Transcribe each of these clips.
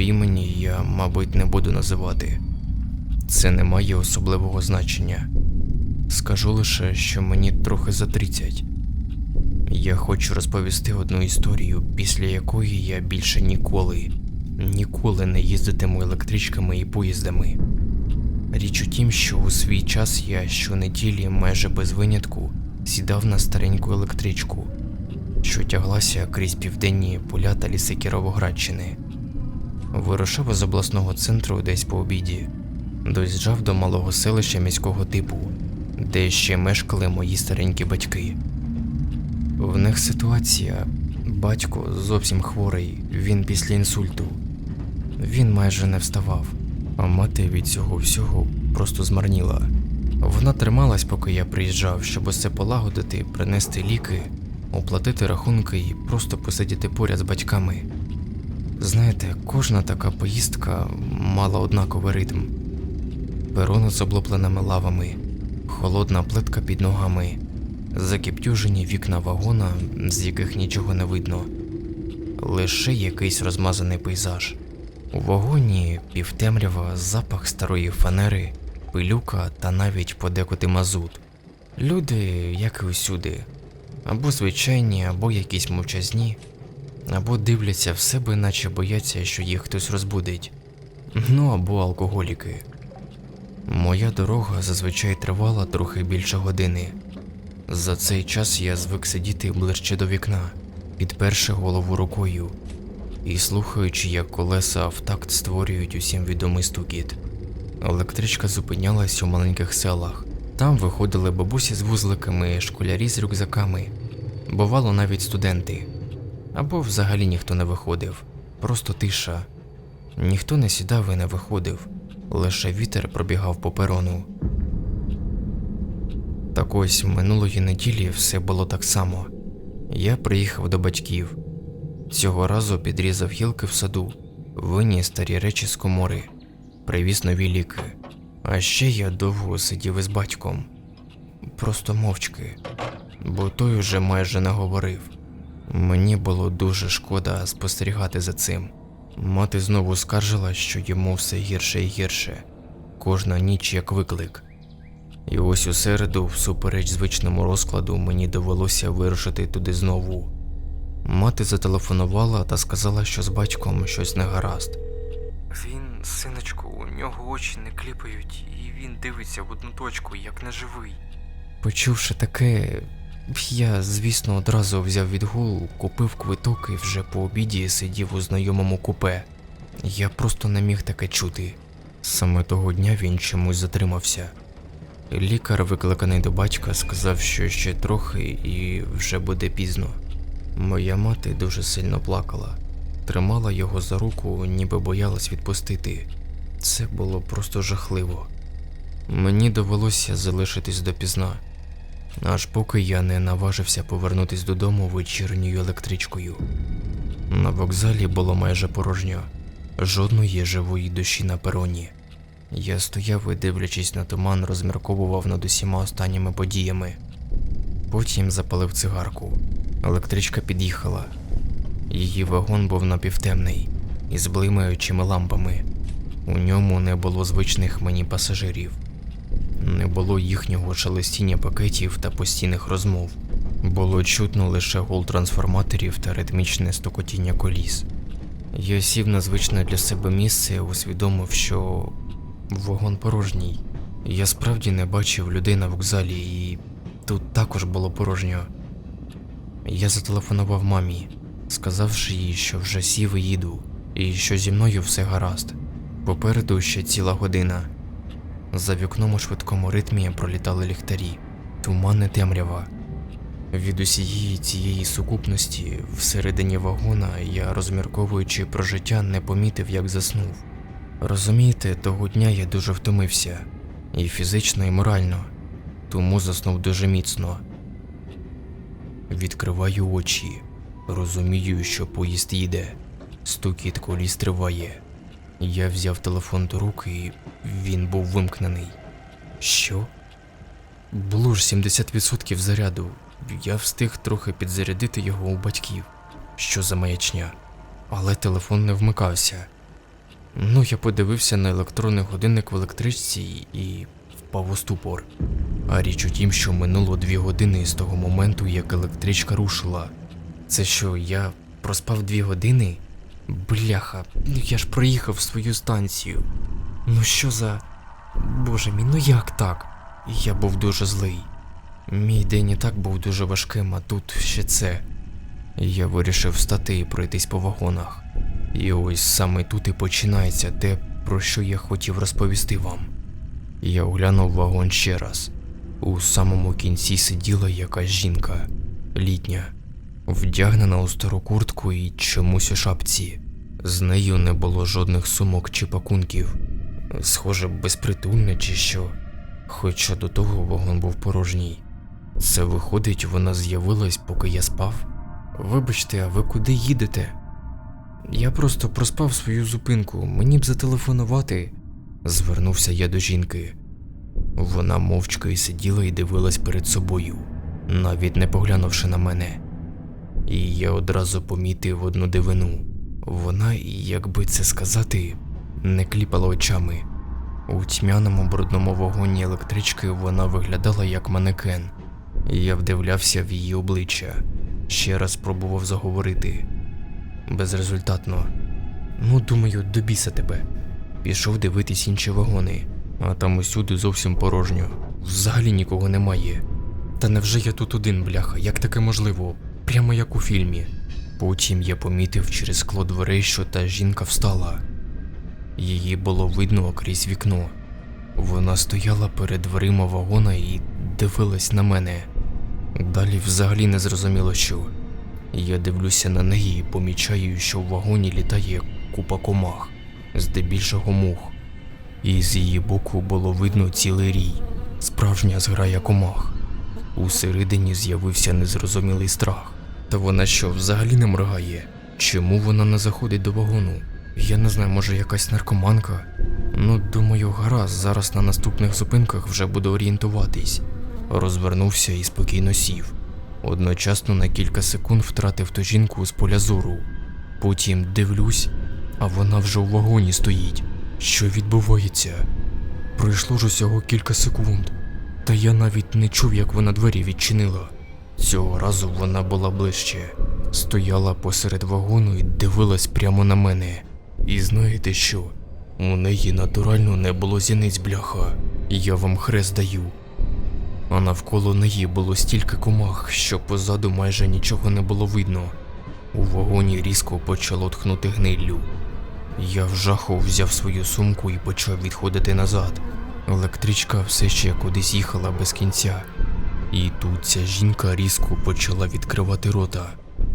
Імені я, мабуть, не буду називати. Це не має особливого значення. Скажу лише, що мені трохи за 30. Я хочу розповісти одну історію, після якої я більше ніколи, ніколи не їздитиму електричками і поїздами. Річ у тім, що у свій час я щонеділі майже без винятку сідав на стареньку електричку, що тяглася крізь південні поля та ліси Кіровоградщини. Вирушав із обласного центру десь по обіді, доїжджав до малого селища міського типу, де ще мешкали мої старенькі батьки. В них ситуація. Батько зовсім хворий, він після інсульту. Він майже не вставав, а мати від цього всього просто змарніла. Вона трималась, поки я приїжджав, щоб усе полагодити, принести ліки, оплатити рахунки і просто посидіти поряд з батьками. Знаєте, кожна така поїздка мала однаковий ритм. Перони з облупленими лавами, холодна плитка під ногами, закіптюжені вікна вагона, з яких нічого не видно, лише якийсь розмазаний пейзаж. У вагоні півтемрява, запах старої фанери, пилюка та навіть подекуди мазут. Люди, як і усюди, або звичайні, або якісь мовчазні, або дивляться в себе, наче бояться, що їх хтось розбудить, ну або алкоголіки. Моя дорога зазвичай тривала трохи більше години. За цей час я звик сидіти ближче до вікна, підперши голову рукою і слухаючи, як колеса в такт створюють усім відомий стукіт. Електричка зупинялась у маленьких селах. Там виходили бабусі з вузликами, школярі з рюкзаками, бувало навіть студенти. Або взагалі ніхто не виходив, просто тиша. Ніхто не сідав і не виходив, лише вітер пробігав по перону. Так ось минулої неділі все було так само. Я приїхав до батьків. Цього разу підрізав гілки в саду, виніс старі речі з комори, привіз нові ліки. А ще я довго сидів із батьком, просто мовчки, бо той уже майже не говорив. Мені було дуже шкода спостерігати за цим. Мати знову скаржила, що йому все гірше і гірше, кожна ніч як виклик. І ось у середу, всупереч звичному розкладу, мені довелося вирушити туди знову. Мати зателефонувала та сказала, що з батьком щось не гаразд. Він, синочку, у нього очі не кліпають, і він дивиться в одну точку, як неживий. Почувши таке, я, звісно, одразу взяв відгул, купив квиток і вже по обіді сидів у знайомому купе. Я просто не міг таке чути. Саме того дня він чомусь затримався. Лікар, викликаний до батька, сказав, що ще трохи і вже буде пізно. Моя мати дуже сильно плакала, тримала його за руку, ніби боялась відпустити. Це було просто жахливо. Мені довелося залишитись допізна, аж поки я не наважився повернутись додому вечірньою електричкою. На вокзалі було майже порожньо, жодної живої душі на пероні. Я стояв і, дивлячись на туман, розмірковував над усіма останніми подіями. Потім запалив цигарку. Електричка під'їхала. Її вагон був напівтемний, із блимаючими лампами. У ньому не було звичних мені пасажирів, не було їхнього шелестіння пакетів та постійних розмов. Було чутно лише гул трансформаторів та ритмічне стукотіння коліс. Я сів на звичне для себе місце, і усвідомив, що вагон порожній. Я справді не бачив людей на вокзалі, і тут також було порожньо. Я зателефонував мамі, сказавши їй, що вже сів і їду, і що зі мною все гаразд. Попереду ще ціла година. За вікном у швидкому ритмі пролітали ліхтарі, туман і темрява. Від усієї цієї сукупності всередині вагона я, розмірковуючи про життя, не помітив, як заснув. Розумієте, того дня я дуже втомився і фізично, і морально, тому заснув дуже міцно. Відкриваю очі, розумію, що поїзд їде. Стукіт коліс триває. Я взяв телефон до руки, і він був вимкнений. Що? Було ж 70% заряду. Я встиг трохи підзарядити його у батьків. Що за маячня? Але телефон не вмикався. Ну, я подивився на електронний годинник в електричці і впав у ступор. А річ у тім, що минуло дві години з того моменту, як електричка рушила. Це що, я проспав дві години? Бляха, ну я ж проїхав свою станцію. Ну що за. Боже мій, ну як так? Я був дуже злий. Мій день і так був дуже важким, а тут ще це. Я вирішив встати і пройтись по вагонах. І ось саме тут і починається те, про що я хотів розповісти вам. Я оглянув вагон ще раз. У самому кінці сиділа якась жінка, літня, вдягнена у стару куртку і чомусь у шапці. З нею не було жодних сумок чи пакунків. Схоже, безпритульне чи що. Хоча до того вагон був порожній. Це виходить, вона з'явилась, поки я спав. Вибачте, а ви куди їдете? Я просто проспав свою зупинку, мені б зателефонувати. Звернувся я до жінки. Вона мовчки сиділа і дивилась перед собою, навіть не поглянувши на мене. І я одразу помітив одну дивину. Вона, як би це сказати, не кліпала очами. У тьмяному брудному вагоні електрички вона виглядала як манекен. Я вдивлявся в її обличчя, ще раз пробував заговорити. Безрезультатно. Ну, думаю, до біса тебе. Пішов дивитись інші вагони, а там усюди зовсім порожньо. Взагалі нікого немає. Та невже я тут один, бляха, як таке можливо? Прямо як у фільмі. Потім я помітив через скло дверей, що та жінка встала. Її було видно крізь вікно. Вона стояла перед дверима вагона і дивилась на мене. Далі взагалі не зрозуміло що. Я дивлюся на неї і помічаю, що в вагоні літає купа комах, здебільшого мух. І з її боку було видно цілий рій, справжня зграя комах. Усередині з'явився незрозумілий страх. Та вона що, взагалі не моргає? Чому вона не заходить до вагону? Я не знаю, може якась наркоманка? Ну, думаю, гаразд, зараз на наступних зупинках вже буду орієнтуватись. Розвернувся і спокійно сів. Одночасно на кілька секунд втратив ту жінку з поля зору. Потім дивлюсь, а вона вже у вагоні стоїть. Що відбувається? Пройшло ж усього кілька секунд, та я навіть не чув, як вона двері відчинила. Цього разу вона була ближче, стояла посеред вагону і дивилась прямо на мене. І знаєте що? У неї натурально не було зіниць бляха. Я вам хрест даю. А навколо неї було стільки комах, що позаду майже нічого не було видно. У вагоні різко почало тхнути гниллю. Я в жаху взяв свою сумку і почав відходити назад. Електричка все ще кудись їхала без кінця. І тут ця жінка різко почала відкривати рота.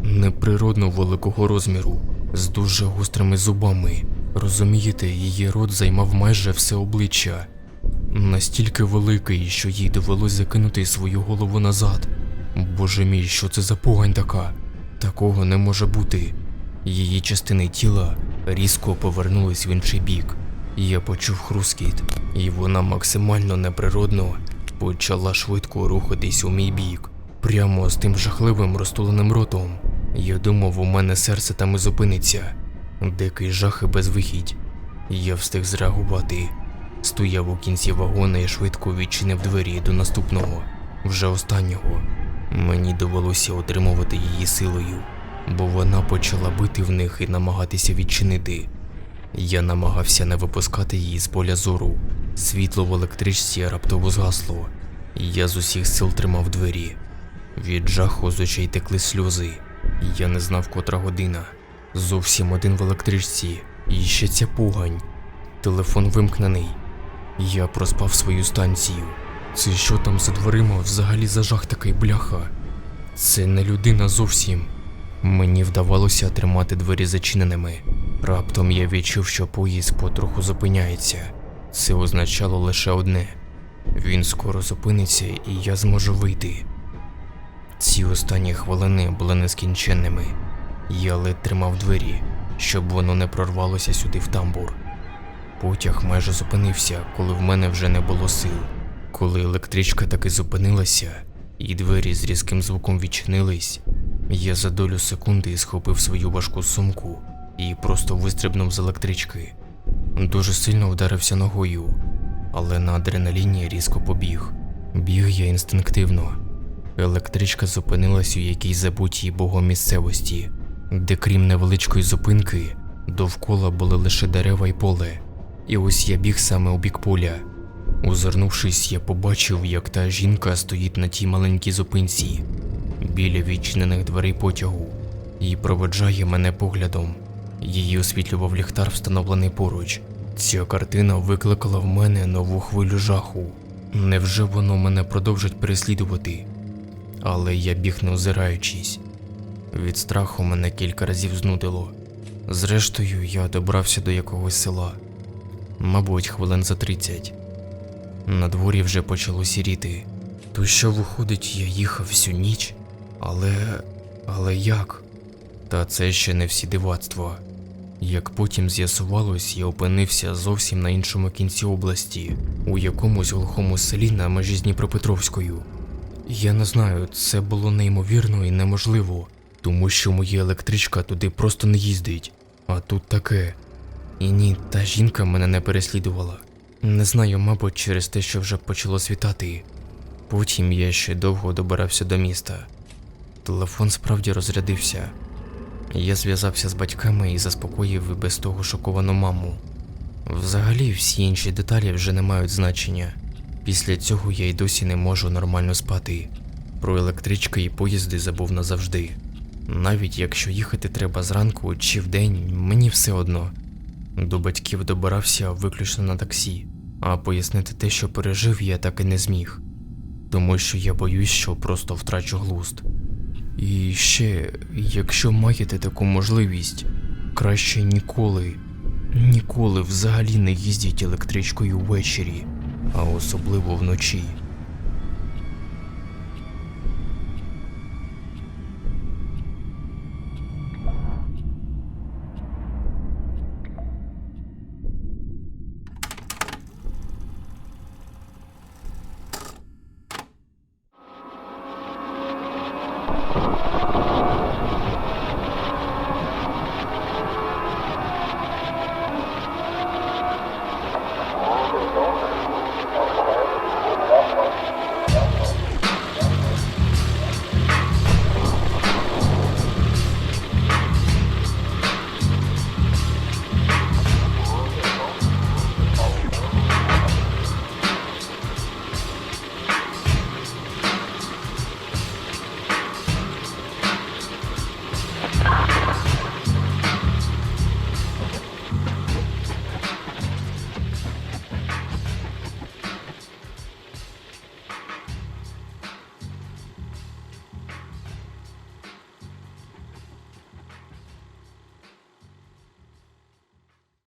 Неприродно великого розміру, з дуже гострими зубами. Розумієте, її рот займав майже все обличчя. Настільки великий, що їй довелось закинути свою голову назад. Боже мій, що це за погань така? Такого не може бути. Її частини тіла різко повернулись в інший бік. Я почув хрускіт, і вона максимально неприродно почала швидко рухатись у мій бік, прямо з тим жахливим розтуленим ротом. Я думав, у мене серце там і зупиниться. Дикий жах і безвихідь. Я встиг зреагувати. Стояв у кінці вагона і швидко відчинив двері до наступного, вже останнього. Мені довелося отримувати її силою, бо вона почала бити в них і намагатися відчинити. Я намагався не випускати її з поля зору. Світло в електричці раптово згасло. Я з усіх сил тримав двері. Від жаху з очей текли сльози. Я не знав, котра година. Зовсім один в електричці. І ще ця погань. Телефон вимкнений. Я проспав свою станцію. Це що там за дверима взагалі за жах такий бляха? Це не людина зовсім. Мені вдавалося тримати двері зачиненими. Раптом я відчув, що поїзд потроху зупиняється. Це означало лише одне: він скоро зупиниться і я зможу вийти. Ці останні хвилини були нескінченними. Я ледь тримав двері, щоб воно не прорвалося сюди в тамбур. Потяг майже зупинився, коли в мене вже не було сил. Коли електричка таки зупинилася, і двері з різким звуком відчинились, я за долю секунди схопив свою важку сумку і просто вистрибнув з електрички. Дуже сильно вдарився ногою, але на адреналіні різко побіг. Біг я інстинктивно. Електричка зупинилась у якійсь забутій богом місцевості, де крім невеличкої зупинки, довкола були лише дерева й поле. І ось я біг саме у бік поля. Озирнувшись, я побачив, як та жінка стоїть на тій маленькій зупинці біля відчинених дверей потягу і проведжає мене поглядом. Її освітлював ліхтар, встановлений поруч. Ця картина викликала в мене нову хвилю жаху. Невже воно мене продовжить переслідувати? Але я біг не озираючись. Від страху мене кілька разів знудило. Зрештою, я добрався до якогось села. Мабуть, хвилин за тридцять. На дворі вже почало сіріти. То що виходить, я їхав всю ніч? Але. але як? Та це ще не всі дивацтва. Як потім з'ясувалось, я опинився зовсім на іншому кінці області, у якомусь глухому селі на межі з Дніпропетровською. Я не знаю, це було неймовірно і неможливо, тому що моя електричка туди просто не їздить, а тут таке. І ні, та жінка мене не переслідувала. Не знаю, мабуть, через те, що вже почало світати. Потім я ще довго добирався до міста. Телефон справді розрядився. Я зв'язався з батьками і заспокоїв і без того шоковану маму. Взагалі, всі інші деталі вже не мають значення. Після цього я й досі не можу нормально спати. Про електрички і поїзди забув назавжди. Навіть якщо їхати треба зранку чи вдень, мені все одно. До батьків добирався виключно на таксі, а пояснити те, що пережив, я так і не зміг, тому що я боюсь, що просто втрачу глузд. І ще, якщо маєте таку можливість, краще ніколи, ніколи взагалі не їздіть електричкою ввечері, а особливо вночі.